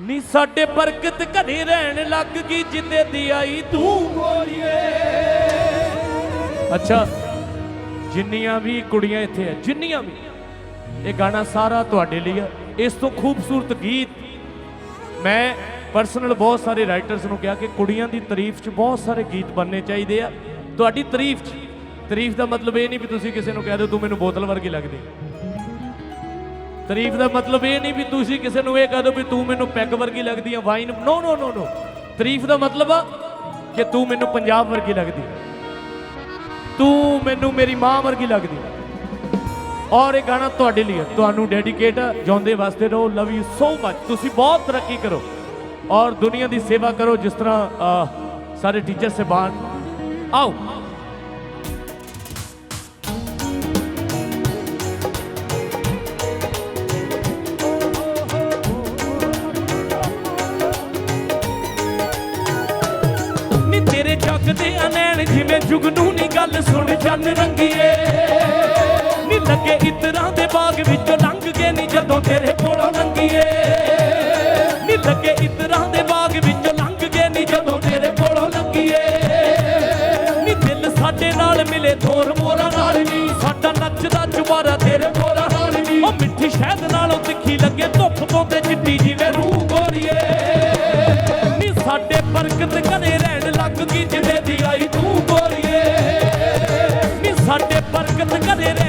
ਨੀ ਸਾਡੇ ਬਰਕਤ ਘਰੇ ਰਹਿਣ ਲੱਗ ਗਈ ਜਿੱਦੇ ਦੀ ਆਈ ਤੂੰ ਗੋਰੀਏ। ਅੱਛਾ, ਜਿੰਨੀਆਂ ਵੀ ਕੁੜੀਆਂ ਇੱਥੇ ਆ, ਜਿੰਨੀਆਂ ਵੀ, ਇਹ ਗਾਣਾ ਸਾਰਾ ਤੁਹਾਡੇ ਲਈ ਆ। ਇਸ ਤੋਂ ਖੂਬਸੂਰਤ ਗੀਤ, ਮੈਂ ਪਰਸਨਲ ਬਹੁਤ ਸਾਰੇ ਰਾਈਟਰਸ ਨੂੰ ਕਿਹਾ ਕਿ ਕੁੜੀਆਂ ਦੀ ਤਾਰੀਫ 'ਚ ਬਹੁਤ ਸਾਰੇ ਗੀਤ ਬਣਨੇ ਚਾਹੀਦੇ ਆ। ਤੁਹਾਡੀ ਤਾਰੀਫ 'ਚ, ਤਾਰੀਫ ਦਾ ਮਤਲਬ ਇਹ ਨਹੀਂ ਵੀ ਤੁਸੀਂ ਕਿਸੇ ਨੂੰ ਕਹਿ ਦਿਓ, ਤੂੰ ਮੈਨੂੰ ਬੋਤਲ ਵਰਗੀ ਲੱਗਦੀ। ਤਾਰੀਫ ਦਾ ਮਤਲਬ ਇਹ ਨਹੀਂ ਵੀ ਤੁਸੀਂ ਕਿਸੇ ਨੂੰ ਇਹ ਕਹਿ ਦਿਓ ਵੀ ਤੂੰ ਮੈਨੂੰ ਪੈਗ ਵਰਗੀ ਲੱਗਦੀ ਆ, ਵਾਈਨ ਨੋ ਨੋ ਨੋ ਨੋ ਤਾਰੀਫ ਦਾ ਮਤਲਬ ਆ ਕਿ ਤੂੰ ਮੈਨੂੰ ਪੰਜਾਬ ਵਰਗੀ ਲੱਗਦੀ ਤੂੰ ਮੈਨੂੰ ਮੇਰੀ ਮਾਂ ਵਰਗੀ ਲੱਗਦੀ ਔਰ ਇਹ ਗਾਣਾ ਤੁਹਾਡੇ ਲਈ ਹੈ ਤੁਹਾਨੂੰ ਡੈਡੀਕੇਟ ਆ, ਜਿਉਂਦੇ ਵਾਸਤੇ ਰਹੋ ਲਵ ਯੂ ਸੋ ਮਚ ਤੁਸੀਂ ਬਹੁਤ ਤਰੱਕੀ ਕਰੋ ਔਰ ਦੁਨੀਆ ਦੀ ਸੇਵਾ ਕਰੋ ਜਿਸ ਤਰ੍ਹਾਂ ਸਾਰੇ ਟੀਚਰ ਸਹਿਬਾਨ। ਆਓ। ਜਾਣ ਜਿਵੇਂ ਜੁਗਨੂ ਨੀ ਗੱਲ ਸੁਣ ਚੰਨ ਰੰਗੀਏ। ਨੀ ਲੱਗੇ ਇਤਰਾਂ ਦੇ ਬਾਗ ਵਿੱਚੋਂ ਲੰਘ ਗਏ ਨੀ ਜਦੋਂ ਤੇਰੇ ਕੋਲੋਂ ਲੰਘੀਏ। ਨੀ ਲੱਗੇ ਇਤਰਾਂ ਦੇ ਬਾਗ ਵਿੱਚੋਂ ਲੰਘ ਗਏ ਨੀ ਜਦੋਂ ਤੇਰੇ ਕੋਲੋਂ ਲੰਘੀਏ। ਨੀ ਦਿਲ ਸਾਡੇ ਨਾਲ ਮਿਲੇ ਥੋਰ ਮੋਰਾ ਨਾਲ ਵੀ ਸਾਡਾ ਨੱਚਦਾ ਚੁਬਾਰਾ ਤੇਰੇ ਕੋਲੋਂ ਨਾਲ ਵੀ ਉਹ ਮਿੱਠੀ ਸ਼ਹਿਦ ਨਾਲੋਂ ਤਿੱਖੀ ਲੱਗੇ ਧੁੱਪ ਪਾਉਂਦੇ ਚਿੱਟੀ ਜਿਵੇਂ ਰੂਹ ਗੋਰੀਏ। ਨੀ ਸਾਡੇ ਬਰਕਤ ਘਰੇ ਰਹਿਣ ਲੱਗ ਗਈ ਜਿਵੇਂ que te it.